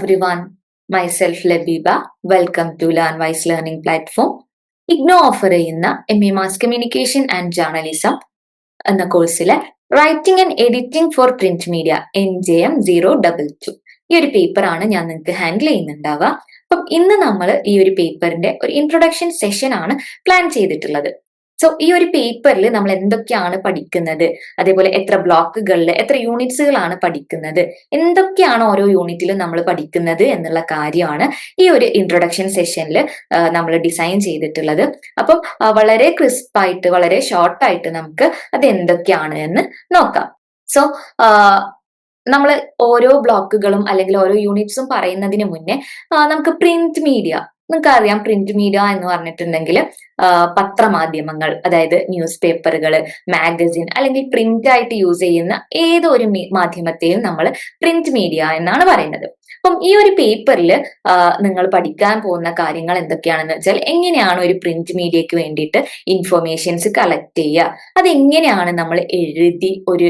everyone. Myself Labiba. Welcome to Learn Wise Learning Platform. IGNOU offer ചെയ്യുന്ന M E mass communication and journalism എന്ന കോഴ്സിലെ writing and editing for print media N J M zero double two ഈ ഒരു പേപ്പറാണ് ഞാൻ നിങ്ങൾക്ക് handle ചെയ്യുന്നുണ്ടാവുക അപ്പം ഇന്ന് നമ്മൾ ഈ ഒരു പേപ്പറിന്റെ ഒരു ഇൻട്രൊഡക്ഷൻ സെഷൻ ആണ് പ്ലാൻ ചെയ്തിട്ടുള്ളത് സോ ഈ ഒരു പേപ്പറിൽ നമ്മൾ എന്തൊക്കെയാണ് പഠിക്കുന്നത്? അതേപോലെ എത്ര ബ്ലോക്കുകളിൽ എത്ര യൂണിറ്റ്സുകളാണ് പഠിക്കുന്നത്? എന്തൊക്കെയാണ് ഓരോ യൂണിറ്റിലും നമ്മൾ പഠിക്കുന്നത് എന്നുള്ള കാര്യമാണ് ഈ ഒരു ഇൻട്രൊഡക്ഷൻ സെഷനിൽ നമ്മൾ ഡിസൈൻ ചെയ്തിട്ടുള്ളത്. അപ്പം വളരെ ക്രിസ്പായിട്ട് വളരെ ഷോർട്ടായിട്ട് നമുക്ക് അത് എന്തൊക്കെയാണ് എന്ന് നോക്കാം. സോ നമ്മൾ ഓരോ ബ്ലോക്കുകളും അല്ലെങ്കിൽ ഓരോ യൂണിറ്റ്സും പറയുന്നതിന് മുന്നേ നമുക്ക് പ്രിന്റ് മീഡിയ നിങ്ങൾക്ക് അറിയാം പ്രിന്റ് മീഡിയ എന്ന് പറഞ്ഞിട്ടുണ്ടെങ്കിൽ പത്രമാധ്യമങ്ങൾ അതായത് ന്യൂസ് പേപ്പറുകൾ മാഗസിൻ അല്ലെങ്കിൽ പ്രിന്റ് ആയിട്ട് യൂസ് ചെയ്യുന്ന ഏതൊരു മാധ്യമത്തെയും നമ്മൾ പ്രിന്റ് മീഡിയ എന്നാണ് പറയുന്നത്. അപ്പം ഈ ഒരു പേപ്പറിൽ നിങ്ങൾ പഠിക്കാൻ പോകുന്ന കാര്യങ്ങൾ എന്തൊക്കെയാണെന്ന് വെച്ചാൽ എങ്ങനെയാണ് ഒരു പ്രിന്റ് മീഡിയക്ക് വേണ്ടിയിട്ട് ഇൻഫർമേഷൻസ് കളക്ട് ചെയ്യുക? അതെങ്ങനെയാണ് നമ്മൾ എഴുതി ഒരു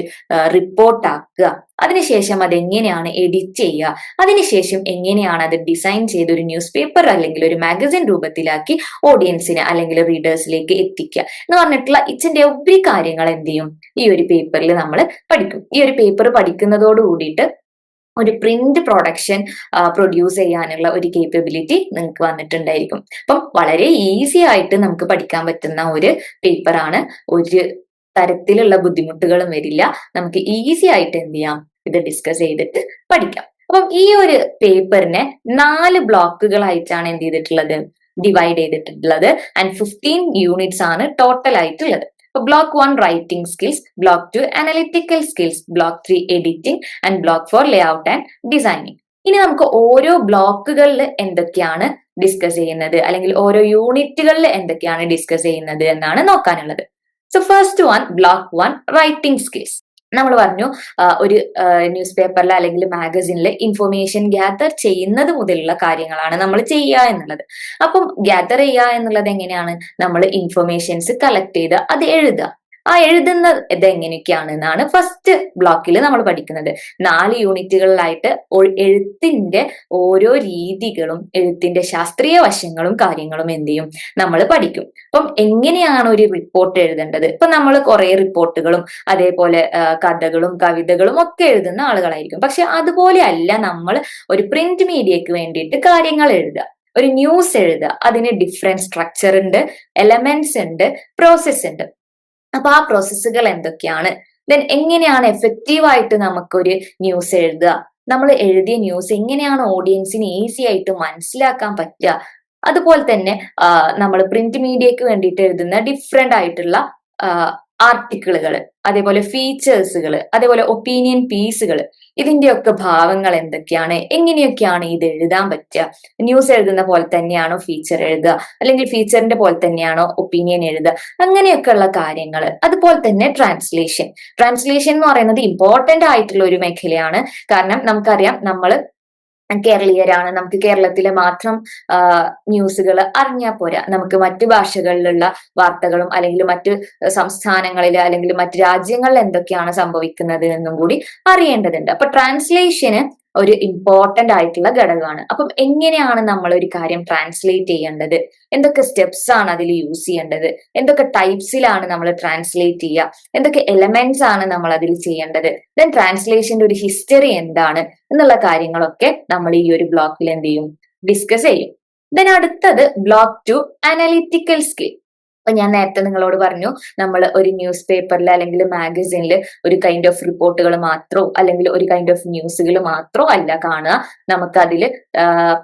റിപ്പോർട്ടാക്കുക അതിനുശേഷം അതെങ്ങനെയാണ് എഡിറ്റ് ചെയ്യുക? അതിനുശേഷം എങ്ങനെയാണ് അത് ഡിസൈൻ ചെയ്ത് ഒരു ന്യൂസ് പേപ്പർ അല്ലെങ്കിൽ ഒരു മാഗസിൻ രൂപത്തിലാക്കി ഓഡിയൻസിന് അല്ലെങ്കിൽ റീഡേഴ്സിലേക്ക് എത്തിക്കുക? എന്ന് പറഞ്ഞിട്ടുള്ള ഇച്ചിന്റെ ഒബ്രി കാര്യങ്ങൾ എന്ത് ചെയ്യും? ഈ ഒരു പേപ്പറിൽ നമ്മൾ പഠിക്കും. ഈ ഒരു പേപ്പർ പഠിക്കുന്നതോട് കൂടിയിട്ട് ഒരു പ്രിന്റ് പ്രൊഡക്ഷൻ പ്രൊഡ്യൂസ് ചെയ്യാനുള്ള ഒരു കേപ്പബിലിറ്റി നിങ്ങൾക്ക് വന്നിട്ടുണ്ടായിരിക്കും. അപ്പം വളരെ ഈസി ആയിട്ട് നമുക്ക് പഠിക്കാൻ പറ്റുന്ന ഒരു പേപ്പറാണ് ഒരു തരത്തിലുള്ള ബുദ്ധിമുട്ടുകളും വരില്ല. നമുക്ക് ഈസി ആയിട്ട് എന്ത് ചെയ്യാം? ഇത് ഡിസ്കസ് ചെയ്തിട്ട് പഠിക്കാം. അപ്പം ഈ ഒരു പേപ്പറിനെ നാല് ബ്ലോക്കുകളായിട്ടാണ് എന്ത് ചെയ്തിട്ടുള്ളത്? ഡിവൈഡ് ചെയ്തിട്ടുള്ളത്. ആൻഡ് ഫിഫ്റ്റീൻ യൂണിറ്റ്സ് ആണ് ടോട്ടൽ ആയിട്ടുള്ളത്. അപ്പൊ block one writing skills block two analytical skills block three editing and block four layout and designing ഇനി നമുക്ക് ഓരോ ബ്ലോക്കുകളിൽ എന്തൊക്കെയാണ് ഡിസ്കസ് ചെയ്യുന്നത്? അല്ലെങ്കിൽ ഓരോ യൂണിറ്റുകളിൽ എന്തൊക്കെയാണ് ഡിസ്കസ് ചെയ്യുന്നത് എന്നാണ് നോക്കാനുള്ളത്. So first one block one writing skills നമ്മൾ പറഞ്ഞു ഒരു ന്യൂസ് പേപ്പറിൽ അല്ലെങ്കിൽ മാഗസിനിൽ ഇൻഫർമേഷൻ ഗ്യാദർ ചെയ്യുന്നത് മുതലുള്ള കാര്യങ്ങളാണ് നമ്മൾ ചെയ്യുക എന്നുള്ളത്. അപ്പം ഗ്യാദർ ചെയ്യുക എന്നുള്ളത് എങ്ങനെയാണ്? നമ്മൾ ഇൻഫർമേഷൻസ് കളക്ട് ചെയ്ത് അത് എഴുതുക. ആ എഴുതുന്നത് ഇത് എങ്ങനെയൊക്കെയാണ് എന്നാണ് ഫസ്റ്റ് ബ്ലോക്കിൽ നമ്മൾ പഠിക്കുന്നത്. നാല് യൂണിറ്റുകളിലായിട്ട് എഴുത്തിന്റെ ഓരോ രീതികളും എഴുത്തിന്റെ ശാസ്ത്രീയ വശങ്ങളും കാര്യങ്ങളും എന്ത് ചെയ്യും? നമ്മൾ പഠിക്കും. അപ്പം എങ്ങനെയാണ് ഒരു റിപ്പോർട്ട് എഴുതേണ്ടത്? ഇപ്പൊ നമ്മൾ കുറെ റിപ്പോർട്ടുകളും അതേപോലെ കഥകളും കവിതകളും ഒക്കെ എഴുതുന്ന ആളുകളായിരിക്കും. പക്ഷെ അതുപോലെ അല്ല നമ്മൾ ഒരു പ്രിന്റ് മീഡിയക്ക് വേണ്ടിയിട്ട് കാര്യങ്ങൾ എഴുതുക. ഒരു ന്യൂസ് എഴുതുക. അതിന് ഡിഫറെന്റ് സ്ട്രക്ചർ ഉണ്ട് എലമെന്റ്സ് ഉണ്ട് പ്രോസസ് ഉണ്ട്. അപ്പൊ ആ പ്രോസസ്സുകൾ എന്തൊക്കെയാണ്? ദെൻ എങ്ങനെയാണ് എഫക്റ്റീവ് ആയിട്ട് നമുക്കൊരു ന്യൂസ് എഴുതുക? നമ്മൾ എഴുതിയ ന്യൂസ് എങ്ങനെയാണ് ഓഡിയൻസിന് ഈസി ആയിട്ട് മനസ്സിലാക്കാൻ പറ്റുക? അതുപോലെ തന്നെ നമ്മൾ പ്രിന്റ് മീഡിയക്ക് വേണ്ടിയിട്ട് എഴുതുന്ന ഡിഫറെന്റ് ആയിട്ടുള്ള ആർട്ടിക്കിളുകൾ അതേപോലെ ഫീച്ചേഴ്സുകൾ അതേപോലെ ഒപ്പീനിയൻ പീസുകൾ ഇതിന്റെയൊക്കെ ഭാവങ്ങൾ എന്തൊക്കെയാണ് എങ്ങനെയൊക്കെയാണ് ഇത് എഴുതാൻ പറ്റുക? ന്യൂസ് എഴുതുന്ന പോലെ തന്നെയാണോ ഫീച്ചർ എഴുതുക? അല്ലെങ്കിൽ ഫീച്ചറിന്റെ പോലെ തന്നെയാണോ ഒപ്പീനിയൻ എഴുതുക? അങ്ങനെയൊക്കെയുള്ള കാര്യങ്ങൾ അതുപോലെ തന്നെ ട്രാൻസ്ലേഷൻ ട്രാൻസ്ലേഷൻ എന്ന് പറയുന്നത് ഇമ്പോർട്ടന്റ് ആയിട്ടുള്ള ഒരു മേഖലയാണ്. കാരണം നമുക്കറിയാം നമ്മൾ കേരളീയരാണ്. നമുക്ക് കേരളത്തിലെ മാത്രം ന്യൂസുകൾ അറിഞ്ഞാൽ പോരാ. നമുക്ക് മറ്റു ഭാഷകളിലുള്ള വാർത്തകളും അല്ലെങ്കിൽ മറ്റു സംസ്ഥാനങ്ങളിൽ അല്ലെങ്കിൽ മറ്റു രാജ്യങ്ങളിൽ എന്തൊക്കെയാണ് സംഭവിക്കുന്നത് എന്നും കൂടി അറിയേണ്ടതുണ്ട്. അപ്പൊ ട്രാൻസ്ലേഷന് ഒരു ഇമ്പോർട്ടന്റ് ആയിട്ടുള്ള ഘടകമാണ്. അപ്പം എങ്ങനെയാണ് നമ്മൾ ഒരു കാര്യം ട്രാൻസ്ലേറ്റ് ചെയ്യേണ്ടത്? എന്തൊക്കെ സ്റ്റെപ്സ് ആണ് അതിൽ യൂസ് ചെയ്യേണ്ടത്? എന്തൊക്കെ ടൈപ്സിലാണ് നമ്മൾ ട്രാൻസ്ലേറ്റ് ചെയ്യുക? എന്തൊക്കെ എലമെന്റ്സ് ആണ് നമ്മൾ അതിൽ ചെയ്യേണ്ടത്? ദെൻ ട്രാൻസ്ലേഷന്റെ ഒരു ഹിസ്റ്ററി എന്താണ്? എന്നുള്ള കാര്യങ്ങളൊക്കെ നമ്മൾ ഈ ഒരു ബ്ലോക്കിൽ എന്ത് ചെയ്യും? ഡിസ്കസ് ചെയ്യും. ദെൻ അടുത്തത് ബ്ലോക്ക് ടു അനലിറ്റിക്കൽ സ്കിൽ അപ്പൊ ഞാൻ നേരത്തെ നിങ്ങളോട് പറഞ്ഞു നമ്മൾ ഒരു ന്യൂസ് പേപ്പറിൽ അല്ലെങ്കിൽ മാഗസിനിൽ ഒരു കൈൻഡ് ഓഫ് റിപ്പോർട്ടുകൾ മാത്രോ അല്ലെങ്കിൽ ഒരു കൈൻഡ് ഓഫ് ന്യൂസുകൾ മാത്രോ അല്ല കാണുക. നമുക്കതിൽ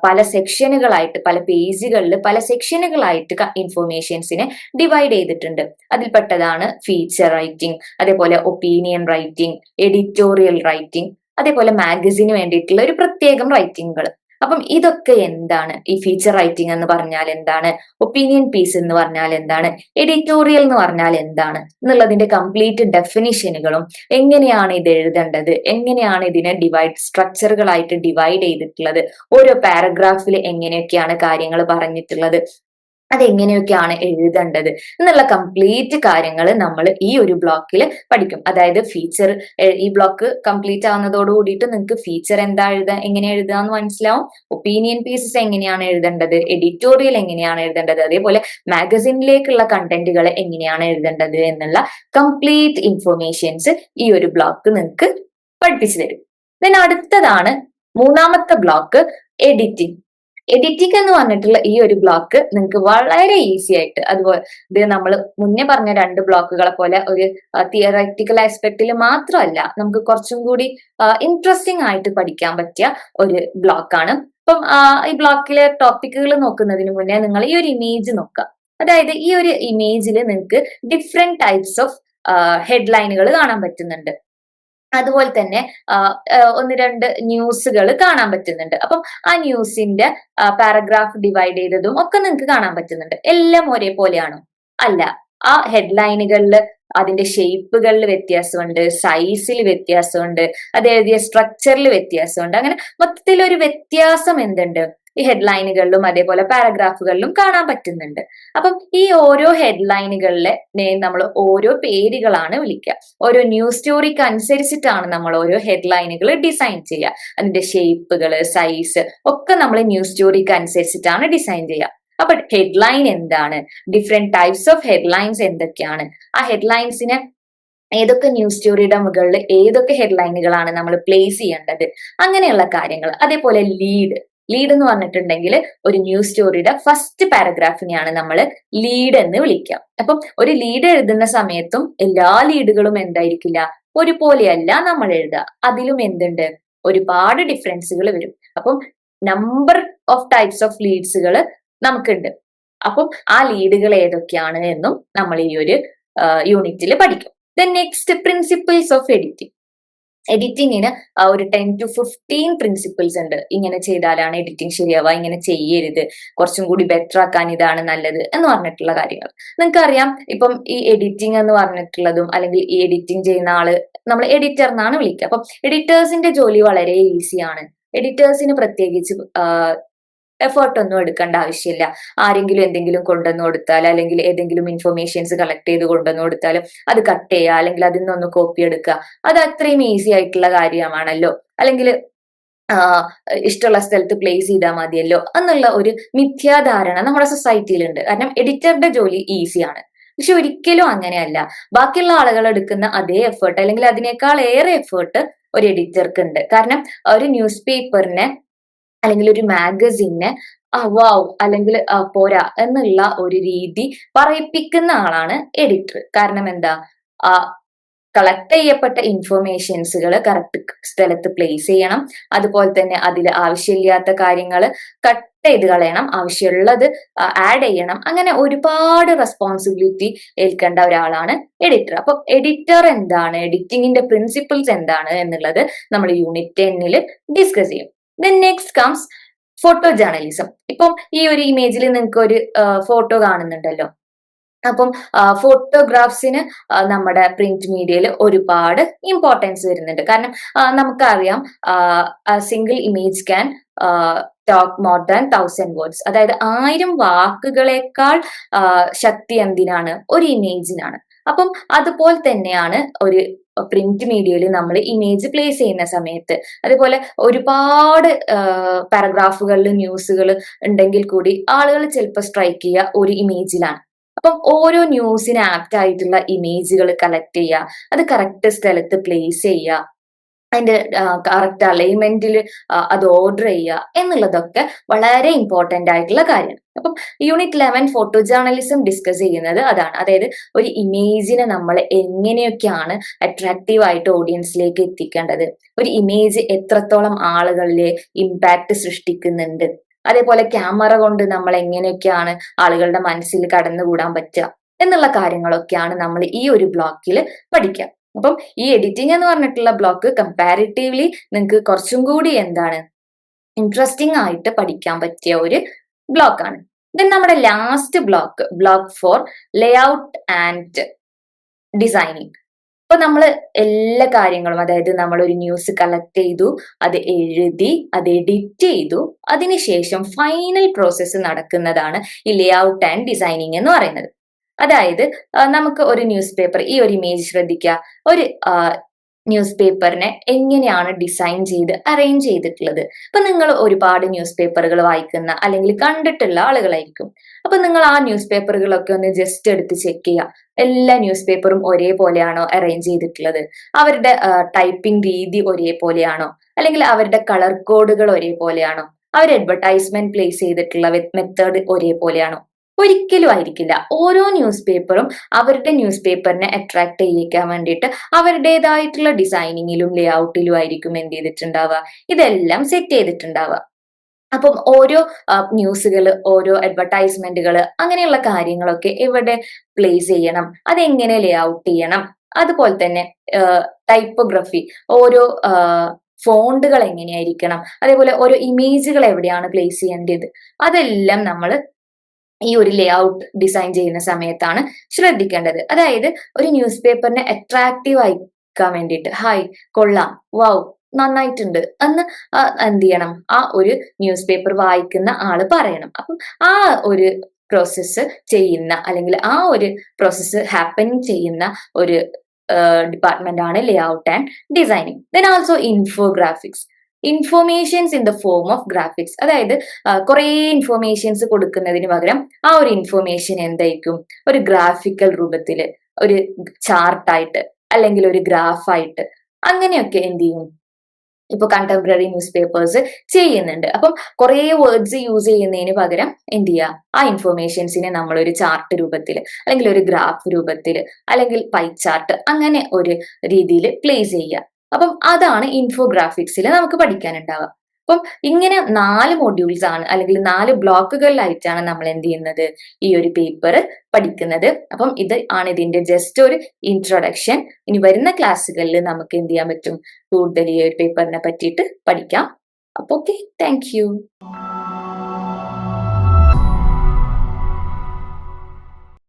പല സെക്ഷനുകളായിട്ട് പല പേജുകളിൽ പല സെക്ഷനുകളായിട്ട് ഇൻഫോർമേഷൻസിനെ ഡിവൈഡ് ചെയ്തിട്ടുണ്ട്. അതിൽപ്പെട്ടതാണ് ഫീച്ചർ റൈറ്റിംഗ് അതേപോലെ ഒപ്പീനിയൻ റൈറ്റിംഗ് എഡിറ്റോറിയൽ റൈറ്റിംഗ് അതേപോലെ മാഗസിന് വേണ്ടിയിട്ടുള്ള ഒരു പ്രത്യേകം റൈറ്റിങ്ങുകൾ അപ്പം ഇതൊക്കെ എന്താണ്? ഈ ഫീച്ചർ റൈറ്റിംഗ് എന്ന് പറഞ്ഞാൽ എന്താണ്? ഒപ്പീനിയൻ പീസ് എന്ന് പറഞ്ഞാൽ എന്താണ്? എഡിറ്റോറിയൽ എന്ന് പറഞ്ഞാൽ എന്താണ്? എന്നുള്ളതിന്റെ കംപ്ലീറ്റ് ഡെഫിനിഷനുകളും എങ്ങനെയാണ് ഇത് എഴുതേണ്ടത്? എങ്ങനെയാണ് ഇതിനെ ഡിവൈഡ് സ്ട്രക്ചറുകളായിട്ട് ഡിവൈഡ് ചെയ്തിട്ടുള്ളത്? ഓരോ പാരഗ്രാഫിൽ എങ്ങനെയൊക്കെയാണ് കാര്യങ്ങൾ പറഞ്ഞിട്ടുള്ളത്? അതെങ്ങനെയൊക്കെയാണ് എഴുതേണ്ടത് എന്നുള്ള കംപ്ലീറ്റ് കാര്യങ്ങൾ നമ്മൾ ഈ ഒരു ബ്ലോക്കിൽ പഠിക്കും. അതായത് ഫീച്ചർ ഈ ബ്ലോക്ക് കംപ്ലീറ്റ് ആവുന്നതോട് കൂടിയിട്ട് നിങ്ങൾക്ക് ഫീച്ചർ എന്താ എഴുതാ എങ്ങനെ എഴുതുക എഴുതാന്ന് മനസ്സിലാവും. ഒപ്പീനിയൻ പീസസ് എങ്ങനെയാണ് എഴുതേണ്ടത് എഡിറ്റോറിയൽ എങ്ങനെയാണ് എഴുതേണ്ടത് അതേപോലെ മാഗസിനിലേക്കുള്ള കണ്ടന്റുകൾ എങ്ങനെയാണ് എഴുതേണ്ടത് എന്നുള്ള കംപ്ലീറ്റ് ഇൻഫർമേഷൻസ് ഈ ഒരു ബ്ലോക്ക് നിങ്ങൾക്ക് പഠിപ്പിച്ചു തരും. ദെൻ അടുത്തതാണ് മൂന്നാമത്തെ ബ്ലോക്ക് എഡിറ്റിംഗ് എഡിറ്റിംഗ് എന്ന് പറഞ്ഞിട്ടുള്ള ഈ ഒരു ബ്ലോക്ക് നിങ്ങൾക്ക് വളരെ ഈസി ആയിട്ട് അതുപോലെ ഇത് നമ്മൾ മുന്നേ പറഞ്ഞ രണ്ട് ബ്ലോക്കുകളെ പോലെ ഒരു തിയററ്റിക്കൽ ആസ്പെക്റ്റിൽ മാത്രമല്ല നമുക്ക് കുറച്ചും കൂടി ഇൻട്രസ്റ്റിംഗ് ആയിട്ട് പഠിക്കാൻ പറ്റിയ ഒരു ബ്ലോക്കാണ് അപ്പം ഈ ബ്ലോക്കിലെ ടോപ്പിക്കുകൾ നോക്കുന്നതിന് മുന്നേ നിങ്ങൾ ഈ ഒരു ഇമേജ് നോക്കുക. അതായത് ഈ ഒരു ഇമേജിൽ നിങ്ങൾക്ക് ഡിഫറെന്റ് ടൈപ്സ് ഓഫ് ഹെഡ്ലൈനുകൾ കാണാൻ പറ്റുന്നുണ്ട്. അതുപോലെ തന്നെ ഒന്ന് രണ്ട് ന്യൂസുകൾ കാണാൻ പറ്റുന്നുണ്ട്. അപ്പം ആ ന്യൂസിന്റെ പാരഗ്രാഫ് ഡിവൈഡ് ചെയ്തതും ഒക്കെ നിങ്ങൾക്ക് കാണാൻ പറ്റുന്നുണ്ട്. എല്ലാം ഒരേപോലെയാണോ? അല്ല. ആ ഹെഡ്ലൈനുകളിൽ അതിന്റെ ഷേപ്പുകളിൽ വ്യത്യാസമുണ്ട് സൈസിൽ വ്യത്യാസമുണ്ട് അത് എഴുതിയ സ്ട്രക്ചറിൽ വ്യത്യാസമുണ്ട്. അങ്ങനെ മൊത്തത്തിൽ ഒരു വ്യത്യാസം എന്തുണ്ട്? ഈ ഹെഡ്ലൈനുകളിലും അതേപോലെ പാരഗ്രാഫുകളിലും കാണാൻ പറ്റുന്നുണ്ട്. അപ്പം ഈ ഓരോ ഹെഡ്ലൈനുകളിലെ നമ്മൾ ഓരോ പേരുകളാണ് വിളിക്കുക. ഓരോ ന്യൂസ് സ്റ്റോറിക്ക് അനുസരിച്ചിട്ടാണ് നമ്മൾ ഓരോ ഹെഡ്ലൈനുകൾ ഡിസൈൻ ചെയ്യുക. അതിന്റെ ഷേപ്പുകൾ സൈസ് ഒക്കെ നമ്മൾ ന്യൂസ് സ്റ്റോറിക്ക് അനുസരിച്ചിട്ടാണ് ഡിസൈൻ ചെയ്യുക. അപ്പൊ ഹെഡ്ലൈൻ എന്താണ്? ഡിഫറെന്റ് ടൈപ്സ് ഓഫ് ഹെഡ്ലൈൻസ് എന്തൊക്കെയാണ്? ആ ഹെഡ്ലൈൻസിനെ ഏതൊക്കെ ന്യൂസ് സ്റ്റോറിയുടെ മുകളിൽ ഏതൊക്കെ ഹെഡ്ലൈനുകളാണ് നമ്മൾ പ്ലേസ് ചെയ്യേണ്ടത്? അങ്ങനെയുള്ള കാര്യങ്ങൾ. അതേപോലെ ലീഡ് ലീഡ് എന്ന് പറഞ്ഞിട്ടുണ്ടെങ്കിൽ ഒരു ന്യൂസ് സ്റ്റോറിയുടെ ഫസ്റ്റ് പാരഗ്രാഫിനെയാണ് നമ്മൾ ലീഡ് എന്ന് വിളിക്കുക. അപ്പം ഒരു ലീഡ് എഴുതുന്ന സമയത്തും എല്ലാ ലീഡുകളും എന്തായിരിക്കില്ല? ഒരുപോലെയല്ല നമ്മൾ എഴുതുക. അതിലും എന്തുണ്ട്? ഒരുപാട് ഡിഫറൻസുകൾ വരും. അപ്പം നമ്പർ ഓഫ് ടൈപ്സ് ഓഫ് ലീഡ്സുകൾ നമുക്കുണ്ട്. അപ്പം ആ ലീഡുകൾ ഏതൊക്കെയാണ് എന്നും നമ്മൾ ഈ ഒരു യൂണിറ്റിൽ പഠിക്കും. The next principles of editing എഡിറ്റിങ്ങിന് ഒരു ടെൻ ടു ഫിഫ്റ്റീൻ പ്രിൻസിപ്പിൾസ് ഉണ്ട്. ഇങ്ങനെ ചെയ്താലാണ് എഡിറ്റിംഗ് ശരിയാവുക ഇങ്ങനെ ചെയ്യരുത്. കുറച്ചും കൂടി ബെറ്റർ ആക്കാൻ ഇതാണ് നല്ലത് എന്ന് പറഞ്ഞിട്ടുള്ള കാര്യങ്ങൾ. നിങ്ങൾക്കറിയാം ഇപ്പം ഈ എഡിറ്റിംഗ് എന്ന് പറഞ്ഞിട്ടുള്ളതും അല്ലെങ്കിൽ ഈ എഡിറ്റിംഗ് ചെയ്യുന്ന ആൾ നമ്മൾ എഡിറ്റർ എന്നാണ് വിളിക്കുക. അപ്പം എഡിറ്റേഴ്സിന്റെ ജോലി വളരെ ഈസിയാണ് എഡിറ്റേഴ്സിന് പ്രത്യേകിച്ച് എഫേർട്ട് ഒന്നും എടുക്കേണ്ട ആവശ്യമില്ല. ആരെങ്കിലും എന്തെങ്കിലും കൊണ്ടുവന്ന് കൊടുത്താൽ അല്ലെങ്കിൽ ഏതെങ്കിലും ഇൻഫർമേഷൻസ് കളക്ട് ചെയ്ത് കൊണ്ടുവന്ന് കൊടുത്താൽ അത് കട്ട് ചെയ്യുക അല്ലെങ്കിൽ അതിൽ നിന്നൊന്ന് കോപ്പി എടുക്കുക. അത് അത്രയും ഈസി ആയിട്ടുള്ള കാര്യമാണല്ലോ. അല്ലെങ്കിൽ ഇഷ്ടമുള്ള സ്ഥലത്ത് പ്ലേസ് ചെയ്താൽ മതിയല്ലോ എന്നുള്ള ഒരു മിഥ്യാധാരണ നമ്മുടെ സൊസൈറ്റിയിലുണ്ട് കാരണം എഡിറ്ററുടെ ജോലി ഈസിയാണ് പക്ഷെ ഒരിക്കലും അങ്ങനെയല്ല. ബാക്കിയുള്ള ആളുകൾ എടുക്കുന്ന അതേ എഫേർട്ട് അല്ലെങ്കിൽ അതിനേക്കാൾ ഏറെ എഫേർട്ട് ഒരു എഡിറ്റർക്ക് ഉണ്ട്. കാരണം ഒരു ന്യൂസ് പേപ്പറിനെ അല്ലെങ്കിൽ ഒരു മാഗസിനെ വാവ് അല്ലെങ്കിൽ പോരാ എന്നുള്ള ഒരു രീതി പറയിപ്പിക്കുന്ന ആളാണ് എഡിറ്റർ കാരണം എന്താ? ആ കളക്ട് ചെയ്യപ്പെട്ട ഇൻഫർമേഷൻസുകൾ കറക്റ്റ് സ്ഥലത്ത് പ്ലേസ് ചെയ്യണം. അതുപോലെ തന്നെ അതിൽ ആവശ്യമില്ലാത്ത കാര്യങ്ങൾ കട്ട് ചെയ്ത് കളയണം. ആവശ്യമുള്ളത് ആഡ് ചെയ്യണം. അങ്ങനെ ഒരുപാട് റെസ്പോൺസിബിലിറ്റി ഏൽക്കേണ്ട ഒരാളാണ് എഡിറ്റർ അപ്പൊ എഡിറ്റർ എന്താണ്? എഡിറ്റിംഗിന്റെ പ്രിൻസിപ്പിൾസ് എന്താണ് എന്നുള്ളത് നമ്മൾ യൂണിറ്റ് ടെന്നിൽ ഡിസ്കസ് ചെയ്യും. Then next comes photo journalism ഇപ്പം ഈ ഒരു ഇമേജിൽ നിങ്ങൾക്ക് ഒരു ഫോട്ടോ കാണുന്നുണ്ടല്ലോ. അപ്പം ഫോട്ടോഗ്രാഫ്സിന് നമ്മുടെ പ്രിന്റ് മീഡിയയിൽ ഒരുപാട് ഇമ്പോർട്ടൻസ് വരുന്നുണ്ട്. കാരണം നമുക്കറിയാം single image can talk more than thousand words അതായത് ആയിരം വാക്കുകളെക്കാൾ ശക്തി എന്തിനാണ്? ഒരു ഇമേജിനാണ് അപ്പം അതുപോലെ തന്നെയാണ് ഒരു പ്രിന്റ് മീഡിയയിൽ നമ്മൾ ഇമേജ് പ്ലേസ് ചെയ്യുന്ന സമയത്ത്. അതുപോലെ ഒരുപാട് പാരഗ്രാഫുകളിൽ ന്യൂസുകൾ ഉണ്ടെങ്കിൽ കൂടി ആളുകൾ ചിലപ്പോൾ സ്ട്രൈക്ക് ചെയ്യുക ഒരു ഇമേജിലാണ് അപ്പം ഓരോ ന്യൂസിന് ആപ്റ്റ് ആയിട്ടുള്ള ഇമേജുകൾ കളക്ട് ചെയ്യുക അത് കറക്റ്റ് സ്ഥലത്ത് പ്ലേസ് ചെയ്യുക അതിന്റെ കറക്റ്റ് അലൈൻമെന്റിൽ അത് ഓർഡർ ചെയ്യുക എന്നുള്ളതൊക്കെ വളരെ ഇമ്പോർട്ടന്റ് ആയിട്ടുള്ള കാര്യമാണ്. അപ്പം unit eleven photo journalism discuss ചെയ്യുന്നത് അതാണ്. അതായത് ഒരു ഇമേജിനെ നമ്മൾ എങ്ങനെയൊക്കെയാണ് അട്രാക്റ്റീവ് ആയിട്ട് ഓഡിയൻസിലേക്ക് എത്തിക്കേണ്ടത്? ഒരു ഇമേജ് എത്രത്തോളം ആളുകളിലെ ഇമ്പാക്ട് സൃഷ്ടിക്കുന്നുണ്ട്? അതേപോലെ ക്യാമറ കൊണ്ട് നമ്മൾ എങ്ങനെയൊക്കെയാണ് ആളുകളുടെ മനസ്സിൽ കടന്നുകൂടാൻ പറ്റുക? എന്നുള്ള കാര്യങ്ങളൊക്കെയാണ് നമ്മൾ ഈ ഒരു ബ്ലോക്കിൽ പഠിക്കുക. അപ്പം ഈ എഡിറ്റിംഗ് എന്ന് പറഞ്ഞിട്ടുള്ള ബ്ലോക്ക് കമ്പാരിറ്റീവ്ലി നിങ്ങൾക്ക് കുറച്ചും കൂടി എന്താണ് ഇൻട്രസ്റ്റിംഗ് ആയിട്ട് പഠിക്കാൻ പറ്റിയ ഒരു ബ്ലോക്കാണ് ദെൻ നമ്മുടെ last block block four layout and designing ഇപ്പൊ നമ്മൾ എല്ലാ കാര്യങ്ങളും അതായത് നമ്മൾ ഒരു ന്യൂസ് കളക്ട് ചെയ്തു അത് എഴുതി അത് എഡിറ്റ് ചെയ്തു അതിനുശേഷം ഫൈനൽ പ്രോസസ്സ് നടക്കുന്നതാണ് ഈ ലേ ഔട്ട് ആൻഡ് ഡിസൈനിങ് എന്ന് പറയുന്നത്. അതായത് നമുക്ക് ഒരു ന്യൂസ് പേപ്പർ ഈ ഒരു ഇമേജ് ശ്രദ്ധിക്കുക ഒരു ന്യൂസ് പേപ്പറിനെ എങ്ങനെയാണ് ഡിസൈൻ ചെയ്ത് അറേഞ്ച് ചെയ്തിട്ടുള്ളത്. അപ്പൊ നിങ്ങൾ ഒരുപാട് ന്യൂസ് പേപ്പറുകൾ വായിക്കുന്ന അല്ലെങ്കിൽ കണ്ടിട്ടുള്ള ആളുകളായിരിക്കും. അപ്പൊ നിങ്ങൾ ആ ന്യൂസ് പേപ്പറുകളൊക്കെ ഒന്ന് ജസ്റ്റ് എടുത്ത് ചെക്ക് ചെയ്യുക. എല്ലാ ന്യൂസ് പേപ്പറും ഒരേപോലെയാണോ അറേഞ്ച് ചെയ്തിട്ടുള്ളത്? അവരുടെ ടൈപ്പിംഗ് രീതി ഒരേപോലെയാണോ? അല്ലെങ്കിൽ അവരുടെ കളർ കോഡുകൾ ഒരേപോലെയാണോ? അവർ അഡ്വർടൈസ്മെന്റ് പ്ലേസ് ചെയ്തിട്ടുള്ള മെത്തേഡ് ഒരേപോലെയാണോ? ഒരിക്കലും ആയിരിക്കില്ല. ഓരോ ന്യൂസ് പേപ്പറും അവരുടെ ന്യൂസ് പേപ്പറിനെ അട്രാക്ട് ചെയ്യിക്കാൻ വേണ്ടിയിട്ട് അവരുടേതായിട്ടുള്ള ഡിസൈനിങ്ങിലും ലേ ഔട്ടിലും ആയിരിക്കും എന്ത് ചെയ്തിട്ടുണ്ടാവുക. ഇതെല്ലാം സെറ്റ് ചെയ്തിട്ടുണ്ടാവുക. അപ്പം ഓരോ ന്യൂസുകൾ ഓരോ അഡ്വർടൈസ്മെന്റുകൾ അങ്ങനെയുള്ള കാര്യങ്ങളൊക്കെ എവിടെ പ്ലേസ് ചെയ്യണം അതെങ്ങനെ ലേ ഔട്ട് ചെയ്യണം അതുപോലെ തന്നെ ടൈപ്പോഗ്രഫി ഓരോ ഫോണ്ടുകൾ എങ്ങനെയായിരിക്കണം അതേപോലെ ഓരോ ഇമേജുകൾ എവിടെയാണ് പ്ലേസ് ചെയ്യേണ്ടത് അതെല്ലാം നമ്മൾ ഈ ഒരു ലേ ഔട്ട് ഡിസൈൻ ചെയ്യുന്ന സമയത്താണ് ശ്രദ്ധിക്കേണ്ടത്. അതായത് ഒരു ന്യൂസ് പേപ്പറിനെ അട്രാക്റ്റീവ് ആയിക്കാൻ വേണ്ടിയിട്ട്. ഹായ് കൊള്ളാം വൗ നന്നായിട്ടുണ്ട്. എന്ന് എന്ത് ചെയ്യണം ആ ഒരു ന്യൂസ് പേപ്പർ വായിക്കുന്ന ആൾ പറയണം. അപ്പം ആ ഒരു പ്രോസസ്സ് ചെയ്യുന്ന അല്ലെങ്കിൽ ആ ഒരു പ്രോസസ്സ് ഹാപ്പൻ ചെയ്യുന്ന ഒരു ഡിപ്പാർട്ട്മെന്റ് ആണ് layout and designing then also infographics informations in the form of graphics അതായത് കുറേ ഇൻഫോർമേഷൻസ് കൊടുക്കുന്നതിന് പകരം ആ ഒരു ഇൻഫോർമേഷൻ എന്തായിരിക്കും? ഒരു ഗ്രാഫിക്കൽ രൂപത്തിൽ ഒരു ചാർട്ടായിട്ട് അല്ലെങ്കിൽ ഒരു ഗ്രാഫായിട്ട് അങ്ങനെയൊക്കെ എന്ത് ചെയ്യും? ഇപ്പൊ കണ്ടംപററി ന്യൂസ് പേപ്പേഴ്സ് ചെയ്യുന്നുണ്ട്. അപ്പം കുറെ വേർഡ്സ് യൂസ് ചെയ്യുന്നതിന് പകരം എന്ത് ചെയ്യുക? ആ ഇൻഫോർമേഷൻസിനെ നമ്മൾ ഒരു ചാർട്ട് രൂപത്തിൽ അല്ലെങ്കിൽ ഒരു ഗ്രാഫ് രൂപത്തിൽ അല്ലെങ്കിൽ പൈ ചാർട്ട് അങ്ങനെ ഒരു രീതിയിൽ പ്ലേസ് ചെയ്യുക. അപ്പം അതാണ് ഇൻഫോഗ്രാഫിക്സിൽ നമുക്ക് പഠിക്കാനുണ്ടാവുക. അപ്പം ഇങ്ങനെ നാല് മോഡ്യൂൾസ് ആണ് അല്ലെങ്കിൽ നാല് ബ്ലോക്കുകളിലായിട്ടാണ് നമ്മൾ എന്ത് ചെയ്യുന്നത്? ഈ ഒരു പേപ്പർ പഠിക്കുന്നത്. അപ്പം ഇത് ആണ് ഇതിന്റെ ജസ്റ്റ് ഒരു ഇൻട്രൊഡക്ഷൻ ഇനി വരുന്ന ക്ലാസ്സുകളിൽ നമുക്ക് എന്ത് ചെയ്യാൻ പറ്റും? കൂടുതൽ ഈ ഒരു പേപ്പറിനെ പറ്റിയിട്ട് പഠിക്കാം. അപ്പൊ ഓക്കെ താങ്ക്